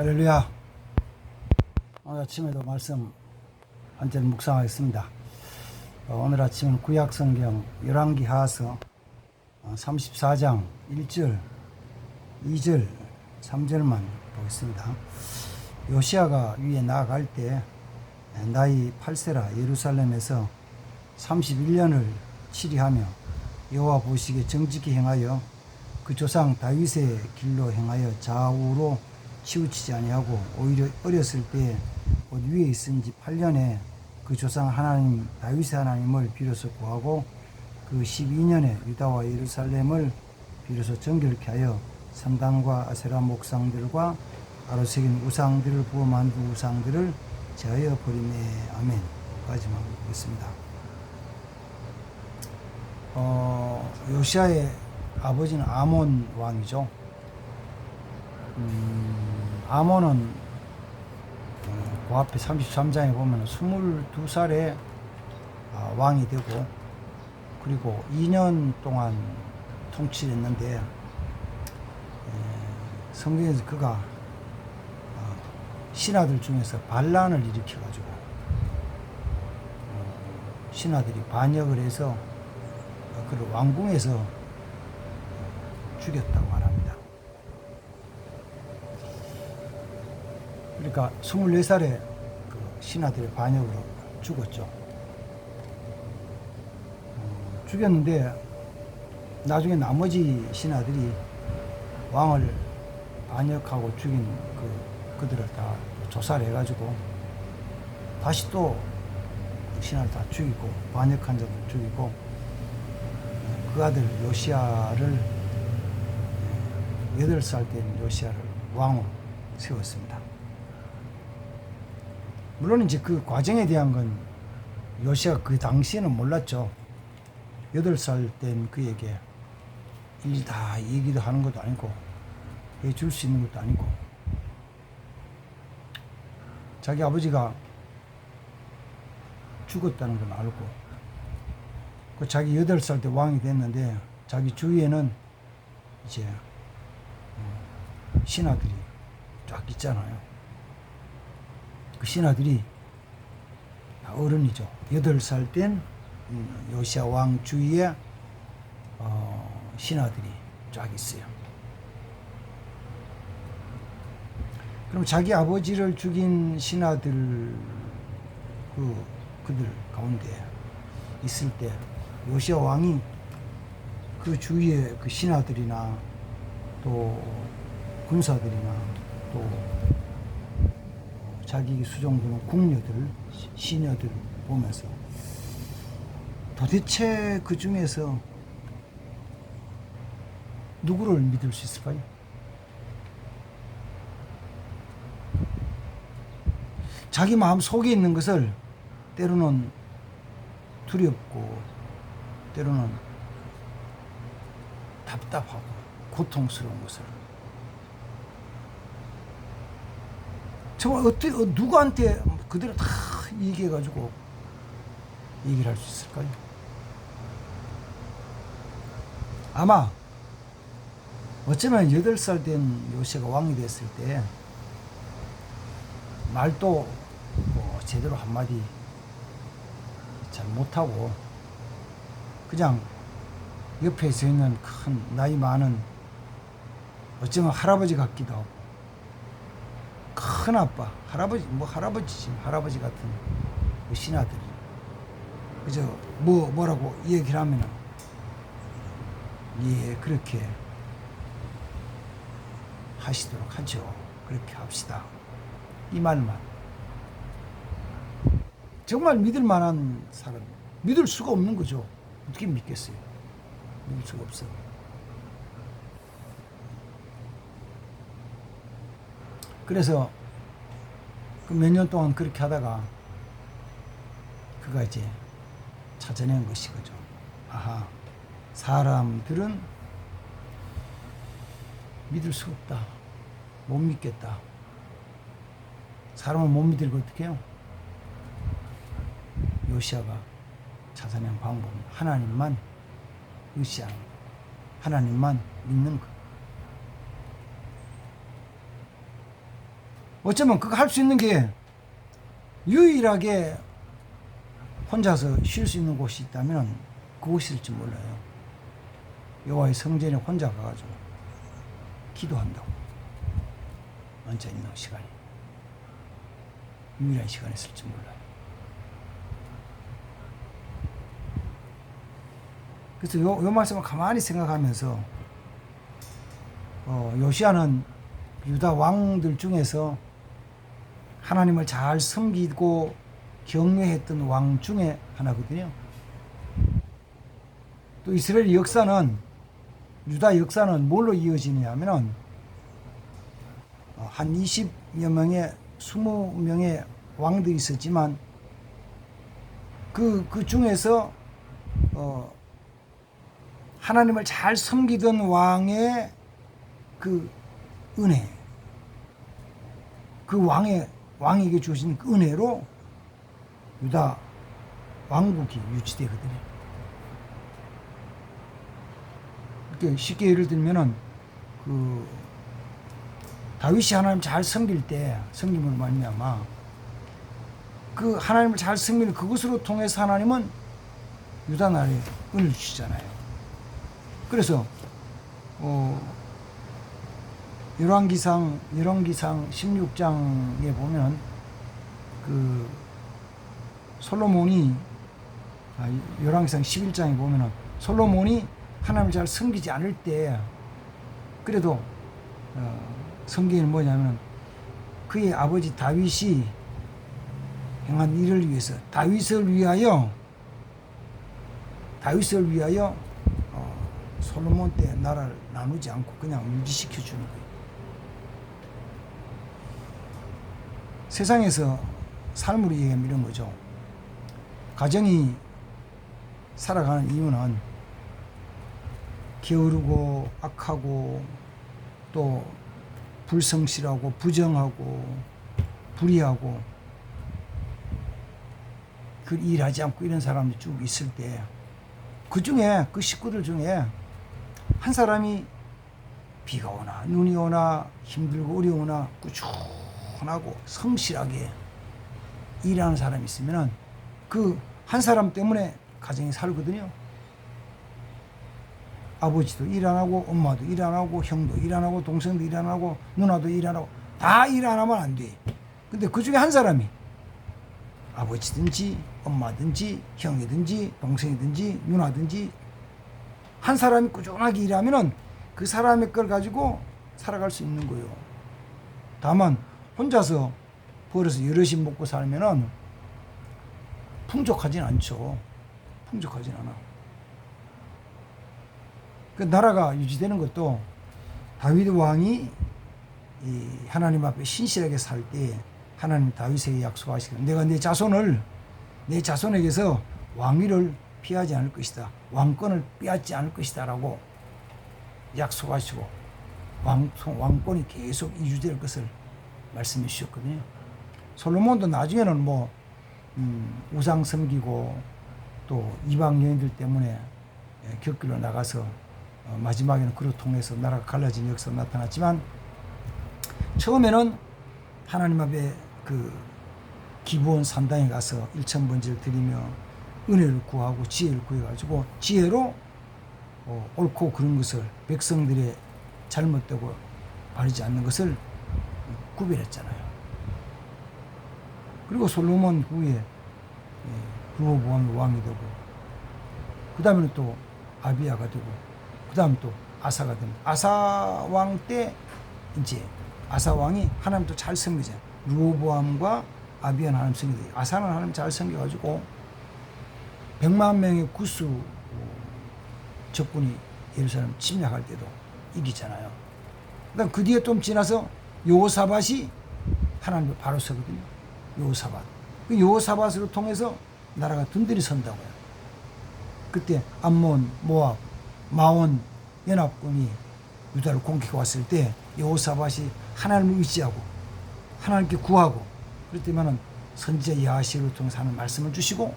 할렐루야. 오늘 아침에도 말씀 한절 묵상하겠습니다. 어, 오늘 아침은 구약 성경 열왕기 하서 34장 1절, 2절, 3절만 보겠습니다. 요시아가 위에 나아갈 때 나이 8세라 예루살렘에서 31년을 치리하며 여호와 보시기에 정직히 행하여 그 조상 다윗의 길로 행하여 좌우로 치우치지 아니하고 오히려 어렸을 때에 옷 위에 있은 지 8년에 그 조상 하나님 다윗의 하나님을 비로소 구하고 그 12년에 유다와 예루살렘을 비로소 정결케 하여 산당과 아세라 목상들과 아로새긴 우상들을 부어 만든 우상들을 제하여 버리네 아멘 까지만 보겠습니다. 어, 요시아의 아버지는 아몬 왕이죠. 음, 어, 그 앞에 33장에 보면 22살에 아, 왕이 되고 그리고 2년 동안 통치를 했는데 에, 성경에서 그가 어, 신하들 중에서 반란을 일으켜가지고 어, 신하들이 반역을 해서 그를 왕궁에서 죽였다고 말합니다. 그러니까 24살에 그 신하들의 반역으로 죽었죠. 어, 죽였는데 나중에 나머지 신하들이 왕을 반역하고 죽인 그, 그들을 다 조사를 해가지고 다시 또 신하를 다 죽이고 반역한 자들 죽이고 그 아들 요시아를 여덟 살된 요시아를 왕으로 세웠습니다. 물론 이제 그 과정에 대한 건 요시아가 그 당시에는 몰랐죠. 여덟 살된 그에게 일일이 다 얘기도 하는 것도 아니고 해줄 수 있는 것도 아니고 자기 아버지가 죽었다는 건 알고 그 자기 여덟 살때 왕이 됐는데 자기 주위에는 이제 어, 신하들이 쫙 있잖아요. 그 신하들이 다 어른이죠. 여덟 살된 요시아 왕 주위에 어, 신하들이 쫙 있어요. 그럼 자기 아버지를 죽인 신하들 그 그들 가운데 있을 때 요시아 왕이 그 주위에 그 신하들이나 또 군사들이나 또 자기 수종드는 궁녀들, 시녀들 보면서 도대체 그 중에서 누구를 믿을 수 있을까요? 자기 마음 속에 있는 것을 때로는 두렵고 때로는 답답하고 고통스러운 것을 정말 어떻게 어, 누구한테 그대로 다 얘기해 가지고 얘기를 할 수 있을까요? 아마 어쩌면 여덟 살된 요새가 왕이 됐을 때 말도 뭐 제대로 한마디 잘 못하고 그냥 옆에 서 있는 큰 나이 많은 어쩌면 할아버지 같기도 하고 큰 아빠 할아버지 뭐 할아버지지 할아버지 같은 그 신하들이. 그저 뭐 뭐라고 얘기를 하면은 예 그렇게 하시도록 하죠. 그렇게 합시다. 이 말만. 정말 믿을 만한 사람. 믿을 수가 없는 거죠. 어떻게 믿겠어요? 믿을 수가 없어 그래서 그 몇 년 동안 그렇게 하다가 그가 이제 찾아낸 것이 그죠. 아하, 사람들은 믿을 수 없다. 못 믿겠다. 사람을 못거 어떻게 해요? 요시아가 찾아낸 방법은 하나님만 의시하는 거. 하나님만 믿는 것. 어쩌면 그거 할 수 있는 게 유일하게 혼자서 쉴 수 있는 곳이 있다면 그곳일지 몰라요. 여호와의 성전에 혼자 가가지고 기도한다고 앉아 있는 시간이 유일한 시간이었을지 몰라요. 그래서 요, 요 말씀을 가만히 생각하면서 어, 요시아는 유다 왕들 중에서 하나님을 잘 섬기고 경외했던 왕 중에 하나거든요. 또 이스라엘 역사는 유다 역사는 뭘로 어, 한 20여 명의 20명의 왕들이 있었지만 그, 그 중에서 어, 하나님을 잘 섬기던 왕의 그 은혜, 그 왕의 왕에게 주신 그 은혜로 유다 왕국이 유지되거든요. 이렇게 쉽게 예를 들면은 그 다윗이 하나님 잘 섬길 때 섬김으로 말미암아 그 하나님을 잘 섬기는 그것으로 통해서 하나님은 유다 나라에 은을 주시잖아요. 그래서 어 열왕기상 열왕기상 16장에 보면 그 솔로몬이 아, 열왕기상 11장에 보면은 솔로몬이 하나님을 잘 섬기지 않을 때 그래도 어, 성경에는 뭐냐면 그의 아버지 다윗이 행한 일을 위해서 다윗을 위하여 다윗을 위하여 어, 솔로몬 때 나라를 나누지 않고 그냥 유지시켜 주는 거예요. 세상에서 삶으로 얘기하면 거죠. 가정이 살아가는 이유는 게으르고 악하고 또 불성실하고 부정하고 불의하고 그 일하지 않고 이런 사람들이 쭉 있을 때 그 중에 그 식구들 중에 한 사람이 비가 오나 눈이 오나 힘들고 어려우나 꾸준 하고 성실하게 일하는 사람이 있으면은 그 한 사람 때문에 가정이 살거든요. 아버지도 일 안 하고 엄마도 일 안 하고 형도 일 안 하고 동생도 일 안 하고 누나도 일 안 하고 다 일 안 하면 안 돼. 근데 그 중에 한 사람이 아버지든지 엄마든지 형이든지 동생이든지 누나든지 한 사람이 꾸준하게 일하면은 그 사람의 걸 가지고 살아갈 수 있는 거예요. 다만 혼자서 벌어서 여럿이 먹고 살면은 풍족하진 않죠. 풍족하진 않아. 그 나라가 유지되는 것도 다윗 왕이 이 하나님 앞에 신실하게 살 때 하나님 다윗에게 약속하시기를 내가 내 자손을 내 자손에게서 왕위를 피하지 않을 것이다. 왕권을 빼앗지 않을 것이다라고 약속하시고 왕, 왕권이 계속 유지될 것을 말씀해 주셨거든요. 솔로몬도 나중에는 뭐 음, 우상 섬기고 또 이방 여인들 때문에 예, 격길로 나가서 어, 마지막에는 그로 통해서 나라가 갈라진 역사가 나타났지만 처음에는 하나님 앞에 그 기부원 산당에 가서 일천 번제를 드리며 은혜를 구하고 지혜를 구해가지고 지혜로 어, 옳고 그런 것을 백성들의 잘못되고 바르지 않는 것을 구별했잖아요. 그리고 솔로몬 후에 루호보암이 왕이 되고 그 다음에는 또 아비야가 되고 그 다음 또 아사가 됩니다. 아사 왕 때 이제 아사 왕이 하나님도 잘 섬기죠. 루호보암과 아비야는 하나님 섬기고 아사는 하나님 잘 섬겨가지고 100만 명의 구수 적군이 예루살렘 침략할 때도 이기잖아요. 그다음 그 뒤에 좀 지나서 요사밭이 하나님을 바로 서거든요. 요사밭. 그 요사밭으로 통해서 나라가 든든히 선다고요. 그때 암몬, 모압, 마온 연합군이 유다를 공격해 왔을 때 여호사밧이 하나님을 의지하고 하나님께 구하고 때면은 선지자 야시를 통해서 하는 말씀을 주시고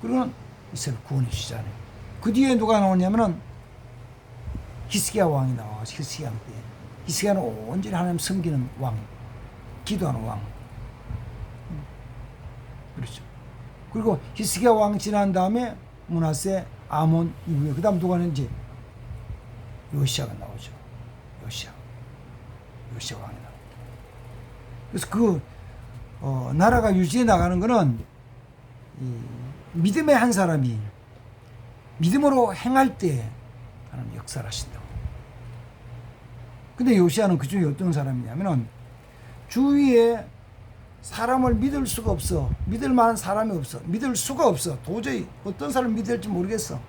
그리고는 이스라엘 구원해 주시잖아요. 그 뒤에 누가 나오냐면은 히스기야 왕이 나와서 히스기야 때 히스기야는 온전히 하나님 섬기는 왕 기도하는 왕. 그렇죠. 그리고 히스기야 왕 지난 다음에 문하세, 아몬 이후에 그다음 누가 있는지 요시아가 나오죠. 요시아. 요시아 왕이 나옵니다. 그래서 그 어, 나라가 유지해 나가는 이 믿음의 한 사람이 믿음으로 행할 때 하나님 역사를 하신다고. 근데 요시아는 그 중에 어떤 사람이냐면은 주위에 사람을 믿을 수가 없어. 믿을 만한 사람이 없어. 믿을 수가 없어. 도저히 어떤 사람을 될지 모르겠어.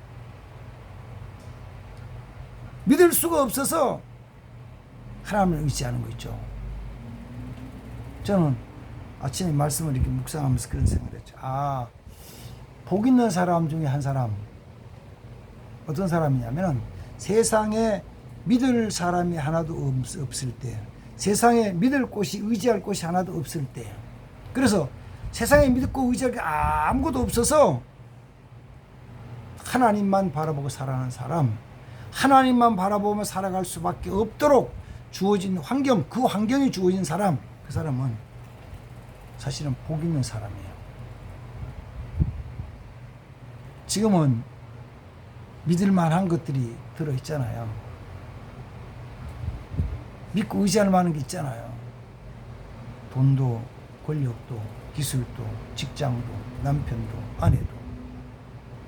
믿을 수가 없어서 하나님을 의지하는 거 있죠. 저는 아침에 말씀을 이렇게 묵상하면서 그런 생각을 했죠. 아, 복 있는 사람 중에 한 사람. 어떤 사람이냐면은 세상에 믿을 사람이 하나도 없, 없을 때, 세상에 믿을 곳이 의지할 곳이 하나도 없을 때, 그래서 세상에 믿고 의지할 게 아무것도 없어서 하나님만 바라보고 살아가는 사람, 하나님만 바라보며 살아갈 수밖에 없도록 주어진 환경, 그 환경이 주어진 사람, 그 사람은 사실은 복 있는 사람이에요. 지금은 믿을 만한 것들이 들어있잖아요. 믿고 의지할 만한 게 있잖아요. 돈도, 권력도, 기술도, 직장도, 남편도, 아내도,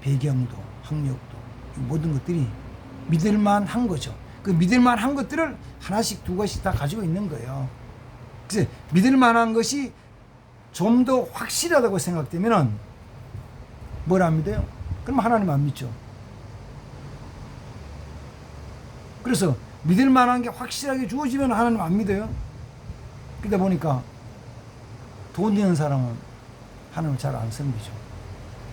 배경도, 학력도, 이 모든 것들이 믿을 만 한 거죠. 그 믿을 만 한 것들을 하나씩 두 가지 다 가지고 있는 거예요. 그래서 믿을 만 한 것이 좀 더 확실하다고 생각되면은 뭘 안 믿어요? 그럼 하나님 안 믿죠. 그래서 믿을 만한 게 확실하게 주어지면 하나님 안 믿어요. 그러다 보니까 돈 있는 사람은 하나님을 잘 안 섬기죠.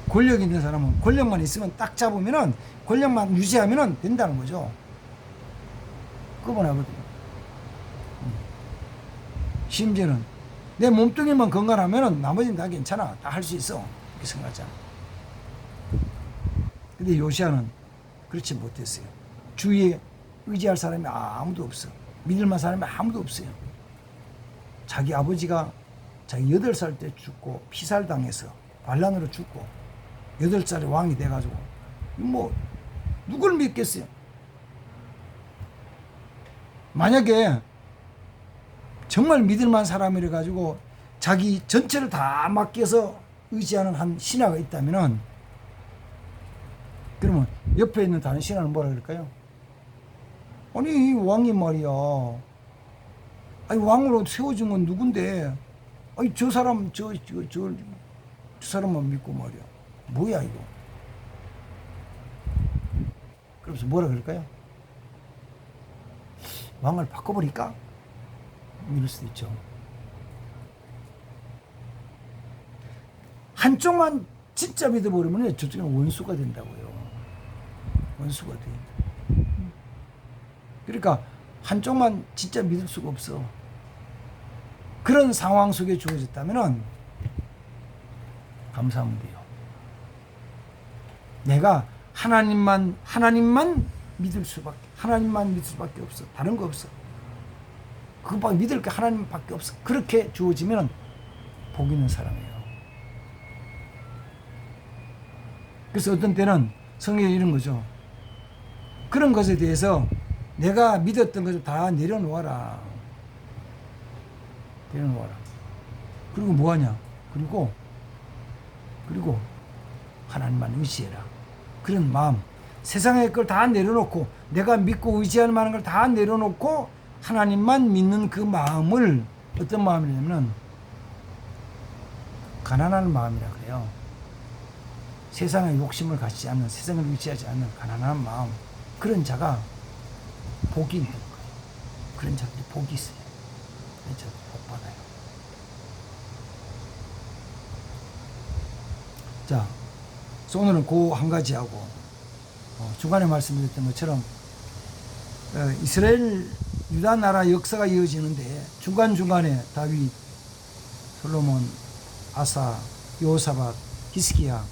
권력 있는 사람은 권력만 있으면 딱 잡으면은 권력만 유지하면은 된다는 거죠. 그분하거든요. 음. 심지어는 내 몸뚱이만 건강하면은 나머지는 다 괜찮아. 다 할 수 있어. 이렇게 생각하잖아. 근데 요시아는 그렇지 못했어요. 주위에 의지할 사람이 아무도 없어. 믿을 만한 사람이 아무도 없어요. 자기 아버지가 자기 여덟 살때 죽고 피살당해서 반란으로 죽고 여덟 살에 왕이 돼가지고 뭐 누굴 믿겠어요? 만약에 정말 믿을 만한 사람이라 가지고 자기 전체를 다 맡겨서 의지하는 한 신하가 있다면은 그러면 옆에 있는 다른 신하는 뭐라 그럴까요? 아니 이 왕이 말이야. 아니 왕으로 세워준 건 누군데? 아니 저 사람 저저 저저 사람만 믿고 말이야. 뭐야 이거? 그러면서 뭐라 그럴까요? 왕을 바꿔버릴까? 이럴 수도 있죠. 한쪽만 진짜 믿어버리면 저쪽은 원수가 된다고요. 원수가 돼. 그러니까 한쪽만 진짜 믿을 수가 없어. 그런 상황 속에 주어졌다면 감사하면 돼요. 내가 하나님만 하나님만 믿을 수밖에 하나님만 믿을 수밖에 없어. 다른 거 없어. 그밖에 믿을 게 하나님밖에 없어. 그렇게 주어지면 복 있는 사람이에요. 그래서 어떤 때는 성경에 이런 거죠. 그런 것에 대해서 내가 믿었던 것을 다 내려놓아라. 내려놓아라. 그리고 뭐 하냐? 그리고 그리고 하나님만 의지해라. 그런 마음. 세상의 걸 다 내려놓고 내가 믿고 의지할 만한 걸 다 내려놓고 하나님만 믿는 그 마음을 어떤 마음이냐면 가난한 마음이라 그래요. 세상의 욕심을 갖지 않는 세상을 의지하지 않는 가난한 마음 그런 자가 복이 있는 거예요. 그런 자들이 복이 있어요. 그런 자들이 복 받아요. 자, 오늘은 그 한 가지 하고 어, 중간에 말씀드렸던 것처럼 어, 이스라엘 유다 나라 역사가 이어지는데 중간 중간에 다윗, 솔로몬, 아사, 요사밭, 히스기야,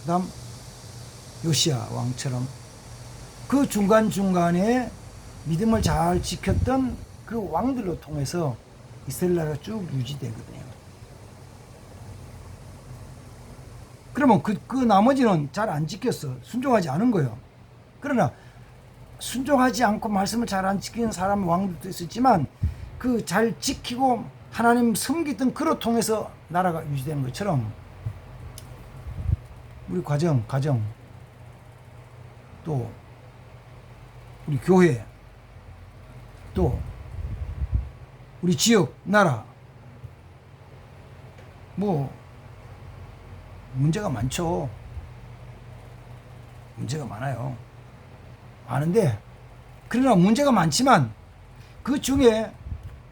그다음 요시야 왕처럼 그 중간 중간에 믿음을 잘 지켰던 그 왕들로 통해서 이스라엘 나라가 쭉 유지되거든요. 그러면 그, 그 나머지는 잘 안 지켰어. 순종하지 않은 거예요. 그러나 순종하지 않고 말씀을 잘 안 지키는 사람 왕들도 있었지만 그 잘 지키고 하나님 섬기던 그로 통해서 나라가 유지되는 것처럼 우리 가정, 가정 또 우리 교회 또 우리 지역, 나라 뭐 문제가 많죠. 문제가 많아요. 많은데 그러나 문제가 많지만 그 중에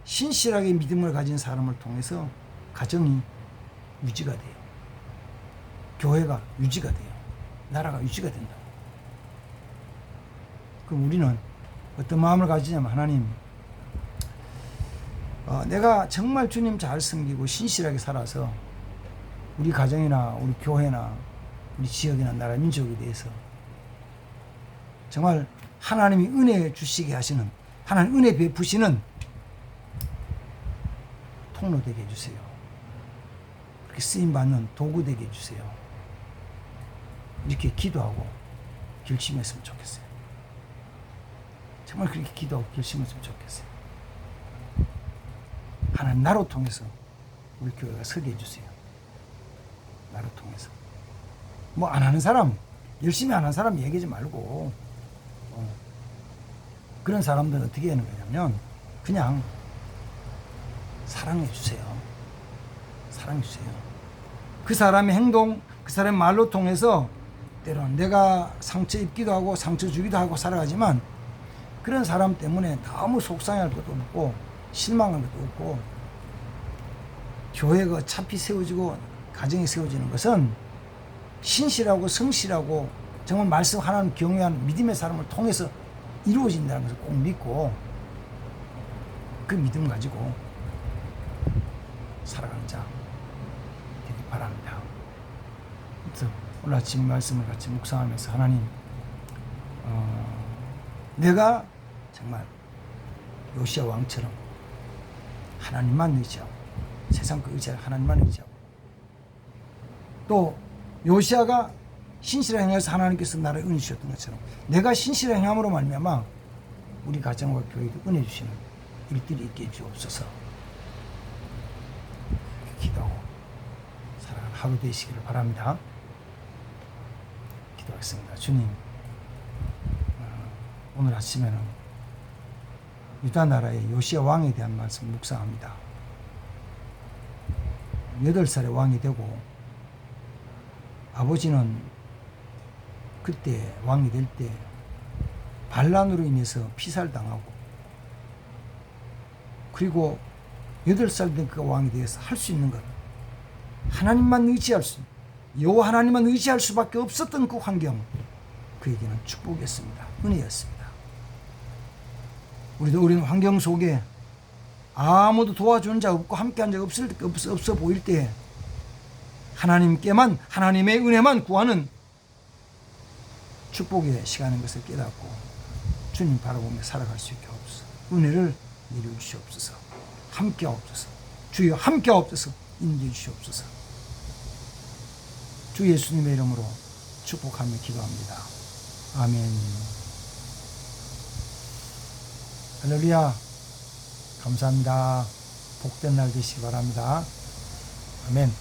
신실하게 믿음을 가진 사람을 통해서 가정이 유지가 돼요. 교회가 유지가 돼요. 나라가 유지가 된다. 그럼 우리는 어떤 마음을 가지냐면 하나님 어, 내가 정말 주님 잘 섬기고 신실하게 살아서 우리 가정이나 우리 교회나 우리 지역이나 나라 민족에 대해서 정말 하나님이 은혜 주시게 하시는 하나님 은혜 베푸시는 통로 되게 해주세요. 그렇게 쓰임 받는 도구 되게 해주세요. 이렇게 기도하고 결심했으면 좋겠어요. 정말 그렇게 기도하고 결심했으면 좋겠어요. 하나님 나로 통해서 우리 교회가 서게 해주세요. 나로 통해서. 뭐 안 하는 사람, 열심히 안 하는 사람 얘기하지 말고, 어. 그런 사람들은 어떻게 하는 거냐면, 그냥 사랑해 주세요. 사랑해 주세요. 그 사람의 행동, 그 사람의 말로 통해서 때로는 내가 상처 입기도 하고 상처 주기도 하고 살아가지만 그런 사람 때문에 너무 속상할 것도 없고 실망할 것도 없고 교회가 어차피 세워지고 가정이 세워지는 것은 신실하고 성실하고 정말 말씀 하나님 경외하는 믿음의 사람을 통해서 이루어진다는 것을 꼭 믿고 그 믿음 가지고 살아가는 자 되기 바랍니다. 오늘 아침 말씀을 같이 묵상하면서 하나님 어, 내가 정말 요시아 왕처럼 하나님만 의지하고 세상 그 의지할 하나님만 의지하고 또 요시아가 신실한 행해서 하나님께서 나를 은혜 주셨던 것처럼 내가 신실한 행함으로 말미암아 우리 가정과 교회도 은혜 주시는 일들이 있게 주옵소서. 기도하고 살아가는 하루 되시기를 바랍니다. 기도하겠습니다. 주님, 어, 오늘 아침에는 유다 나라의 요시아 왕에 대한 말씀 묵상합니다. 여덟 살에 왕이 되고 아버지는 그때 왕이 될 때 반란으로 인해서 피살당하고 그리고 여덟 살된 그가 왕이 되어서 할 수 있는 것 하나님만 의지할 수 여호와 하나님만 의지할 수밖에 없었던 그 환경 그에게는 축복이었습니다. 은혜였습니다. 우리도 우리는 환경 속에 아무도 도와주는 자 없고 함께한 자 없을 때 없어, 없어 보일 때 하나님께만 하나님의 은혜만 구하는 축복의 시간인 것을 깨닫고 주님 바라보며 살아갈 수 있게 하옵소서. 은혜를 내려 주시옵소서. 함께 하옵소서. 주여 함께 하옵소서. 인도해 주시옵소서. 주 예수님의 이름으로 축복하며 기도합니다. 아멘. 할렐루야. 감사합니다. 복된 날 되시기 바랍니다. 아멘.